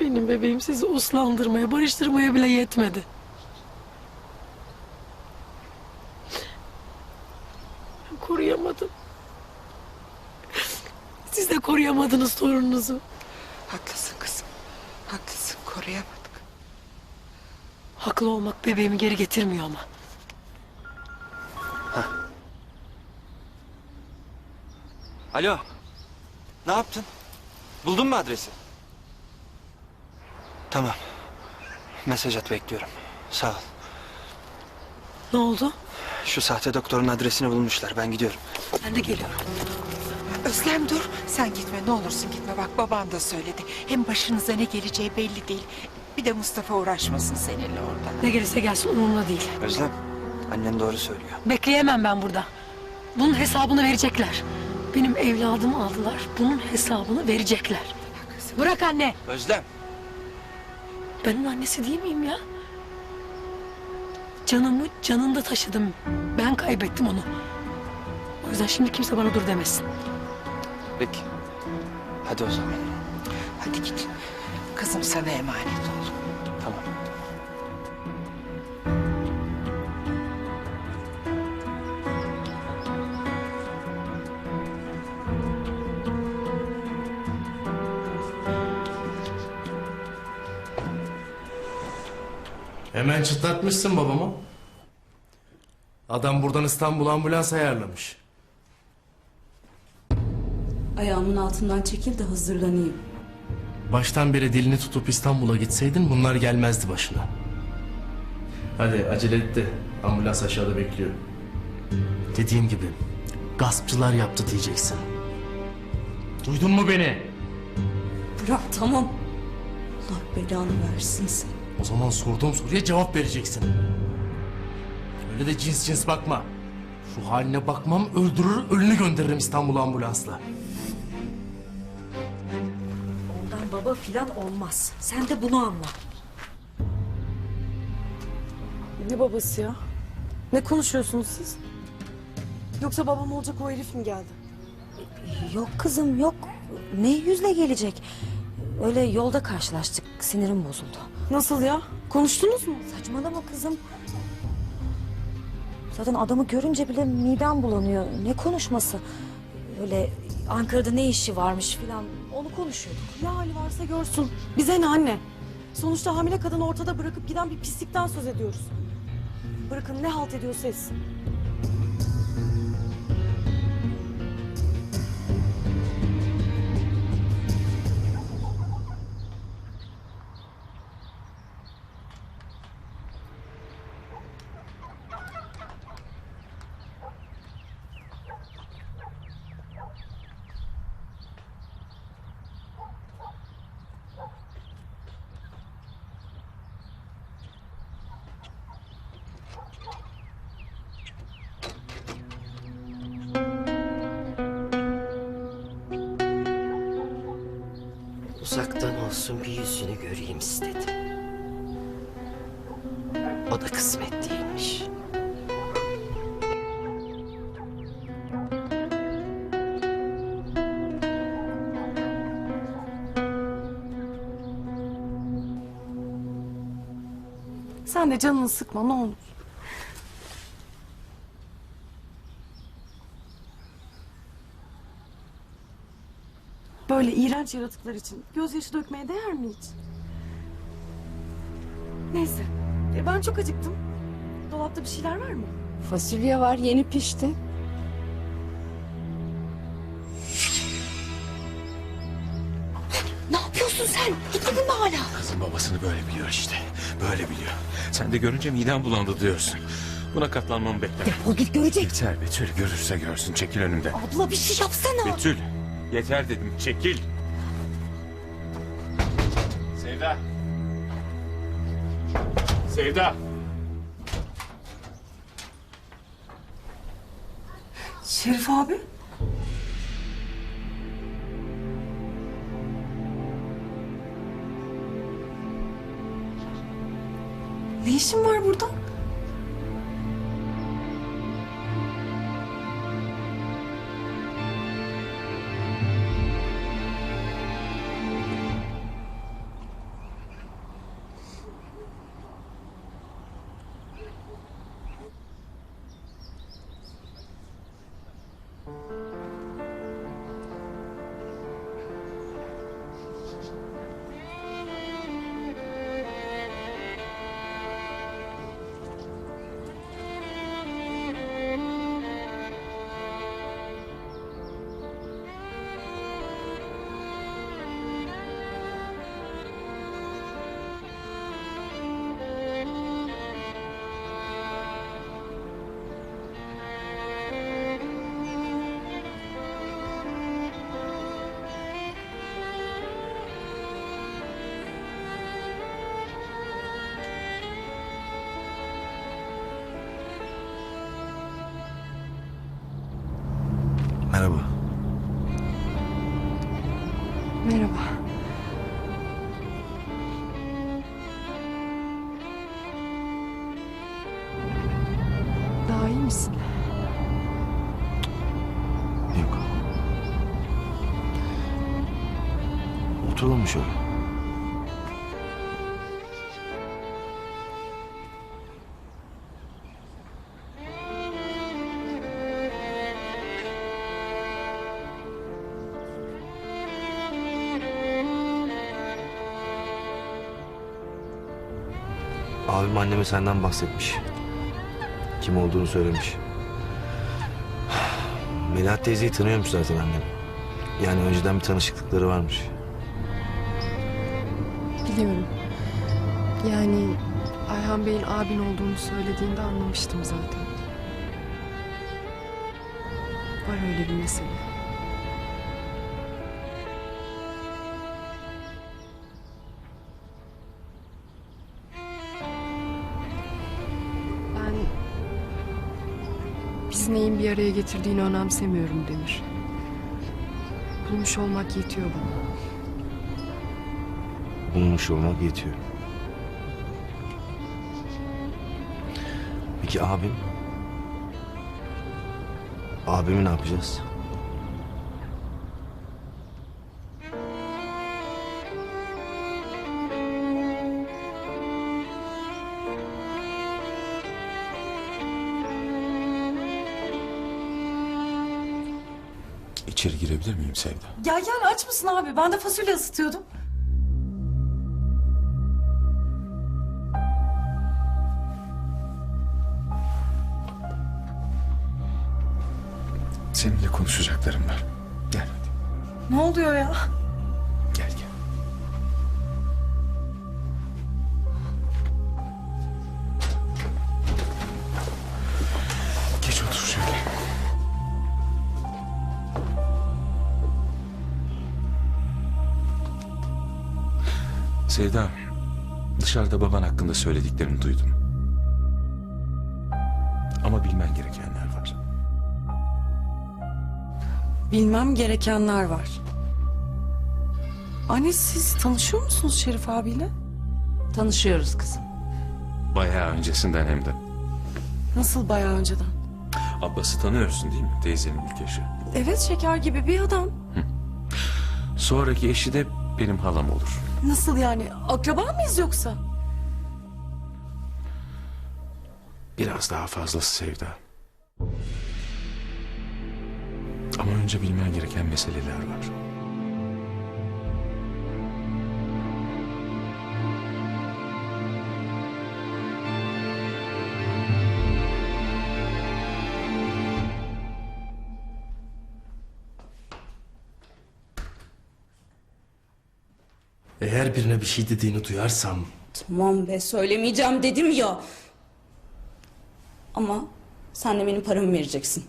Benim bebeğim sizi uslandırmaya, barıştırmaya bile yetmedi. Ben koruyamadım. Siz de koruyamadınız torununuzu. Haklısın kızım. Haklısın koruyamadık. Haklı olmak bebeğimi geri getirmiyor ama. Alo. Ne yaptın? Buldun mu adresi? Tamam. Mesaj at bekliyorum. Sağ ol. Ne oldu? Şu sahte doktorun adresini bulmuşlar. Ben gidiyorum. Ben de geliyorum. Özlem dur. Sen gitme ne olursun gitme. Bak baban da söyledi. Hem başınıza ne geleceği belli değil. Bir de Mustafa uğraşmasın seninle orada. Ne gelirse gelsin umurumda değil. Özlem. Annen doğru söylüyor. Bekleyemem ben burada. Bunun hesabını verecekler. Benim evladımı aldılar. Bunun hesabını verecekler. Bırak anne. Özlem. Ben onun annesi değil miyim ya? Canımı canında taşıdım. Ben kaybettim onu. O yüzden şimdi kimse bana dur demesin. Peki. Hadi o zaman. Hadi git. Kızım sana emanet ol. Tamam. Hemen çıtlatmışsın babamı. Adam buradan İstanbul ambulans ayarlamış. Ayağımın altından çekil de hazırlanayım. Baştan beri dilini tutup İstanbul'a gitseydin bunlar gelmezdi başına. Hadi acele et de ambulans aşağıda bekliyor. Dediğim gibi gaspçılar yaptı diyeceksin. Duydun mu beni? Bırak tamam. Allah belanı versin sen. O zaman sorduğum soruya cevap vereceksin. Öyle de cins cins bakma. Şu haline bakmam öldürür ölünü gönderirim İstanbul ambulansla. Ondan baba filan olmaz. Sen de bunu anla. Ne babası ya? Ne konuşuyorsunuz siz? Yoksa babam olacak o herif mi geldi? Yok kızım yok. Ne yüzle gelecek? Öyle yolda karşılaştık. Sinirim bozuldu. Nasıl ya? Konuştunuz mu? Saçmalama kızım. Zaten adamı görünce bile midem bulanıyor. Ne konuşması? Öyle Ankara'da ne işi varmış filan onu konuşuyorduk. Ne hali varsa görsün. Bize ne anne? Sonuçta hamile kadını ortada bırakıp giden bir pislikten söz ediyoruz. Bırakın ne halt ediyorsa etsin. Uzaktan olsun bir yüzünü göreyim istedim. O da kısmet değilmiş. Sen de canını sıkma ne olur. Böyle iğrenç yaratıklar için gözyaşı dökmeye değer mi hiç? Neyse. e, Ben çok acıktım. Dolapta bir şeyler var mı? Fasulye var yeni pişti. Ne yapıyorsun sen? Gitmedin mi hala? Kızın babasını böyle biliyor işte. Böyle biliyor. Sen de görünce midem bulandı diyorsun. Buna katlanmamı bekle. O git görecek. Yeter Betül görürse görsün çekil önümden. Abla bir şey yapsana. Betül yeter dedim çekil. Sevda. Sevda. Şerif abi. Ne işin var burada? Merhaba. Merhaba. Daha iyi misin? Yok. Oturalım mı şöyle? Abim anneme senden bahsetmiş. Kim olduğunu söylemiş. Melahat teyzeyi tanıyormuş zaten annem. Yani önceden bir tanışıklıkları varmış. Biliyorum. Yani Ayhan Bey'in abin olduğunu söylediğinde anlamıştım zaten. Var öyle bir mesele. Biz neyin bir araya getirdiğini önemsemiyorum Demir. Bulmuş olmak yetiyor bana. Bulmuş olmak yetiyor. Peki abim? Abimi ne yapacağız? İçeri girebilir miyim Sevda? Ya yani aç mısın abi? Ben de fasulye ısıtıyordum. Seninle konuşacaklarım var. Gel hadi. Ne oluyor ya? Sevda, dışarıda baban hakkında söylediklerini duydum. Ama bilmen gerekenler var. Bilmem gerekenler var. Anne siz tanışıyor musunuz Şerif abiyle? Tanışıyoruz kızım. Bayağı öncesinden hem de. Nasıl bayağı önceden? Abbas'ı tanıyorsun değil mi? Teyzenin ilk eşi. Evet şeker gibi bir adam. Sonraki eşi de benim halam olur. Nasıl yani? Akraba mıyız yoksa? Biraz daha fazlası Sevda. Ama önce bilmen gereken meseleler var. Eğer birine bir şey dediğini duyarsam Tamam be söylemeyeceğim dedim ya. Ama sen de benim paramı vereceksin.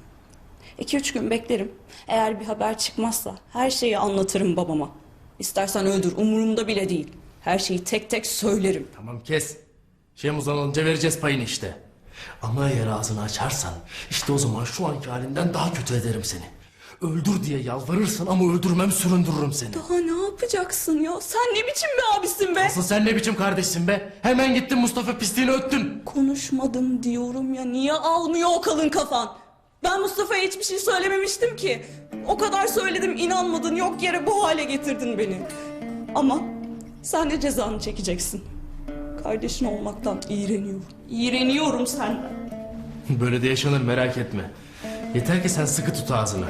İki üç gün beklerim. Eğer bir haber çıkmazsa her şeyi anlatırım babama. İstersen öldür umurumda bile değil. Her şeyi tek tek söylerim. tamam kes. Şemuzan alınca vereceğiz payını işte. Ama eğer ağzını açarsan işte o zaman şu anki halinden daha kötü ederim seni. Öldür diye yalvarırsın ama öldürmem süründürürüm seni. Daha ne yapacaksın ya? Sen ne biçim bir abisin be? Asıl sen ne biçim kardeşsin be? Hemen gittin Mustafa pisliğini öttün. Konuşmadım diyorum ya. Niye almıyor o kalın kafan? Ben Mustafa'ya hiçbir şey söylememiştim ki. O kadar söyledim inanmadın yok yere bu hale getirdin beni. Ama sen de cezanı çekeceksin. Kardeşin olmaktan iğreniyorum. İğreniyorum senden. Böyle de yaşanır merak etme. Yeter ki sen sıkı tut ağzını.